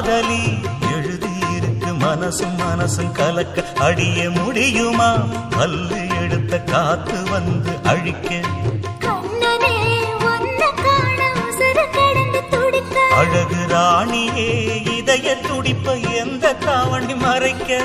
காதலி எழுதியிருக்கு மனசும் மனசும் கலக்க அடிய முடியுமா? பல்லு எடுத்த காத்து வந்து அழிக்க. அழகு ராணியே இதய துடிப்ப எந்த தாவணி மறைக்க?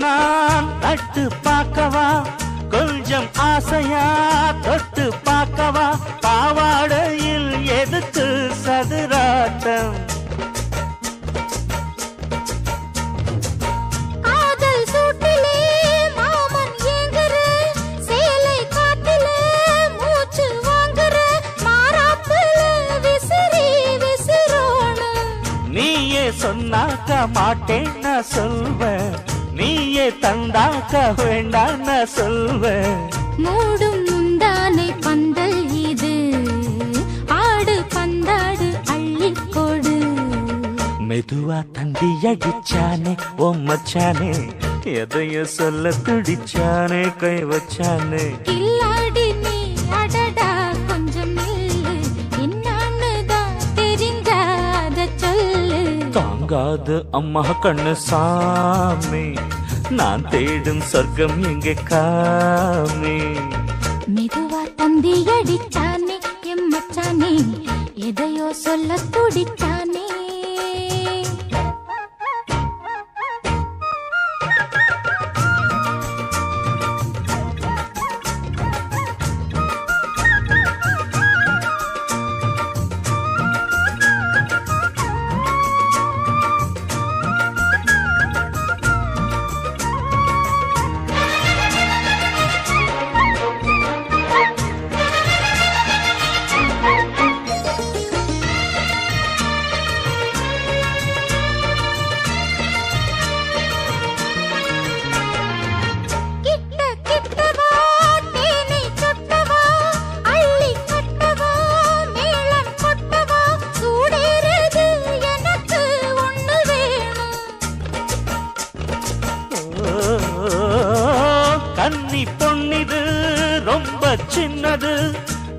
நான் நட்டு பார்க்கவா? கொஞ்சம் ஆசையா? தொட்டு பார்க்கவா? பாவாடையில் எதுக்கு சதுராட்டம்? சொன்னாக்க மாட்டேன் நான் சொல்வேன். வேண்டாம் நான் சொல்வேன். மூடும் முந்தானை பந்தல் இது. ஆடு பந்தாடு அள்ளிக்கொடு. மெதுவா தந்தி அடிச்சானே ஓ மச்சானே எதையோ சொல்ல துடிச்சானே கை வச்சானே. கில்லாடி நீ அடடா கொஞ்சம் தாங்காது அம்மா கண்ணு சாமி. நான் தேடும் சொர்க்கம் எங்கே காமே? மெதுவா தந்தி அடிச்சானே எம்மச்சானே எதையோ சொல்ல துடிச்சானே.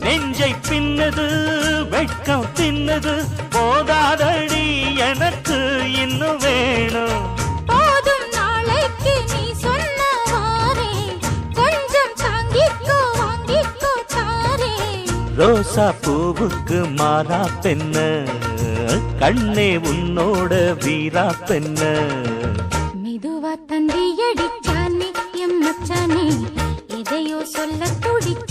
நெஞ்சை பின்னது வெட்கம் தின்னது. போதாதடி எனக்கு இன்னும் வேணும். போதும் நாளைக்கு நீ சொன்னவாறே கொஞ்சம் தாங்கிக்கோ வாங்கிக்கோ தாரே ரோசா பூவுக்கு மாறா பெண்ண. கண்ணே உன்னோட வீரா பெண்ண. மெதுவா தந்தி அடிச்சானே எம் மச்சானே. எதையோ சொல்ல துடிச்சானே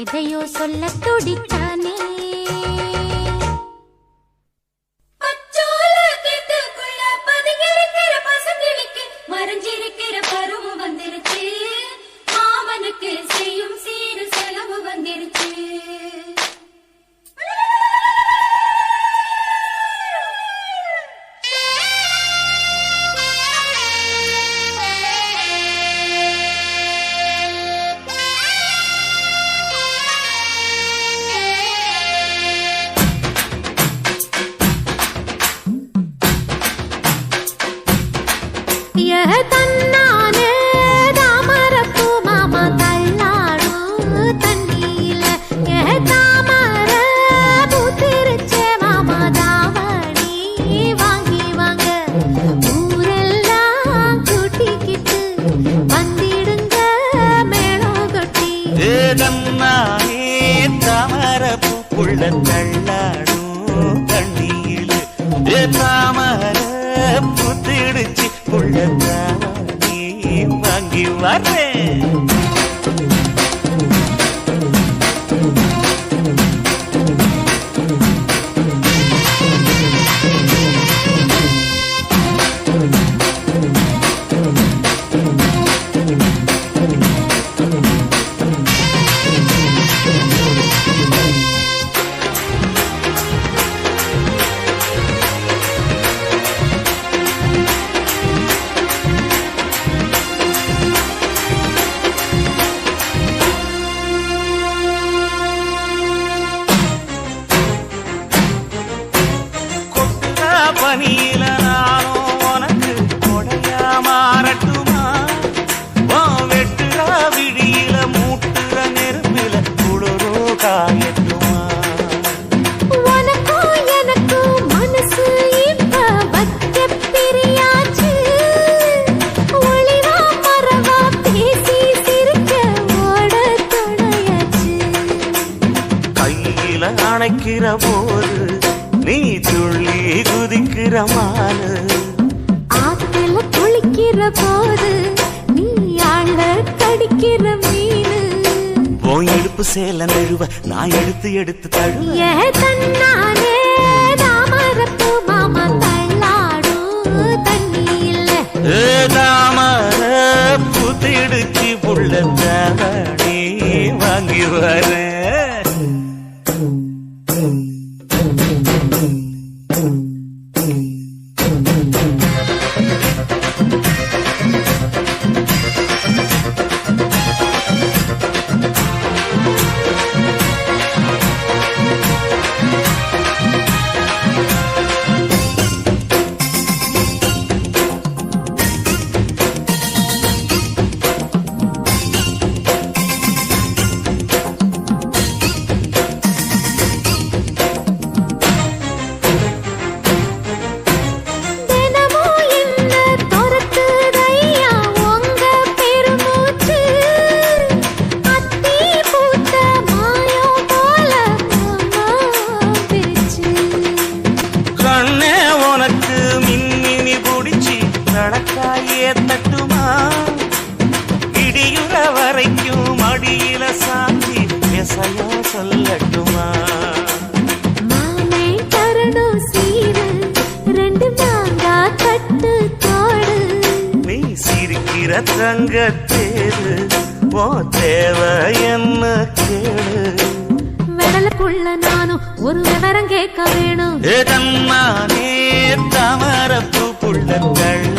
எதையோ சொல்ல துடித்தானே? நழுவ நான் எடுத்து எடுத்து தழுவ. தாமர புத்திடுச்சு புள்ளத்தாடி வாங்கி வரேன். தங்க தேரு ஓ தேவை என்ன கேளு? வெடலுக்குள்ள நானும் ஒரு விவரம் கேட்க வேணும். ஏ தன்னானே தாமர கள்ள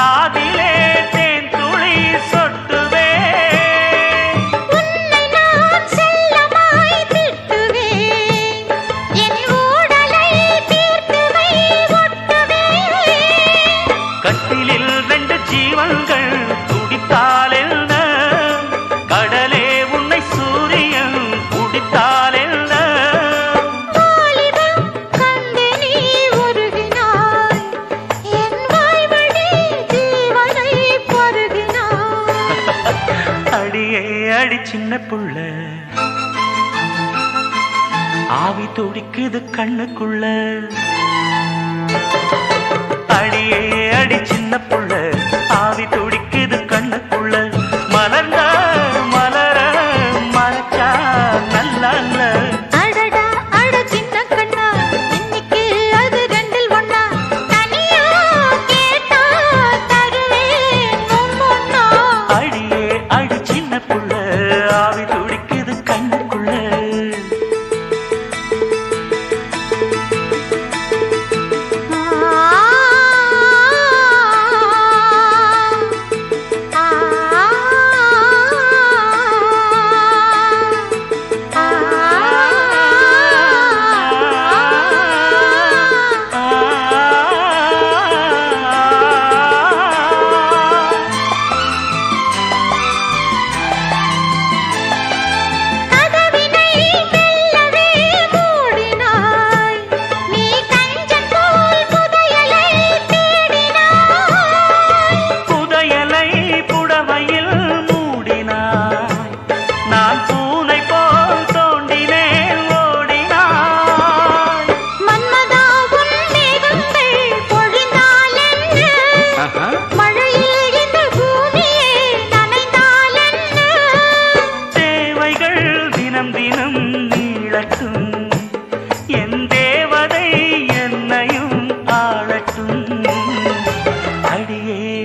ராதே எனக்குள்ள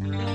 Mm-hmm.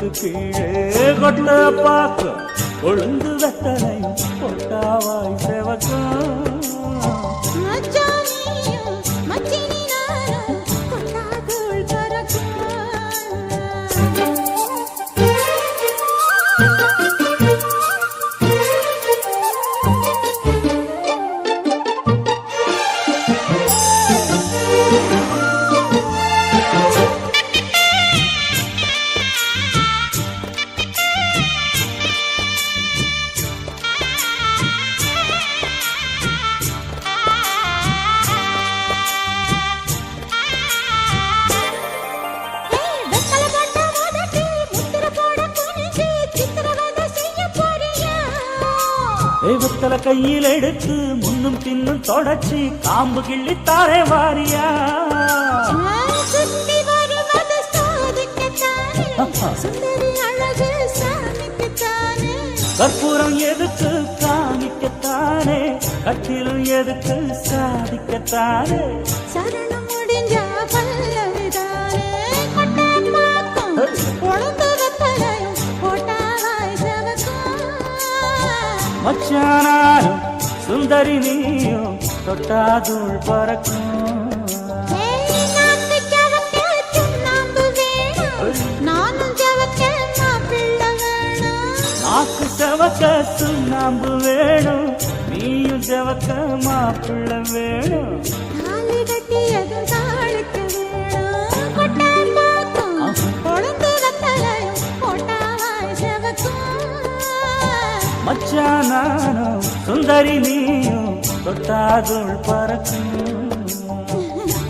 கொழுந்துக்கு கீழே கொட்ட பார்க்கும் கொழுந்து வெத்தனை கொட்டாவாய் செவக்கா. கையில் எடுத்து முன்னும் பின்னும் தொடச்சி காம்பு கிள்ளி தாரே வாரியா. கற்பூரம் எதுக்கு காமிக்கத்தானே கட்டிலும் எதுக்கு சாதிக்கத்தானே சரணம் முடிஞ்சா பல்லவிதானே. கொட்டான் பாக்கும், மச்சானாரும் சுந்தரி நீயும் தொட்டாதூள் பறக்கும் ஏய், நாக்கு ஜவக்க சுண்ணாம்பு வேணும். நானும் ஜவக்க மாப்பிள்ளை வேணும். மச்சானாரும் சுந்தரி நீயும் தொட்டாதூள் பறக்கும்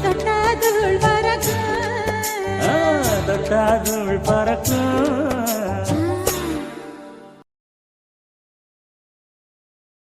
தொட்டாதுள் வரக்கும் ஆ, தொட்டாதூள் பறக்கும்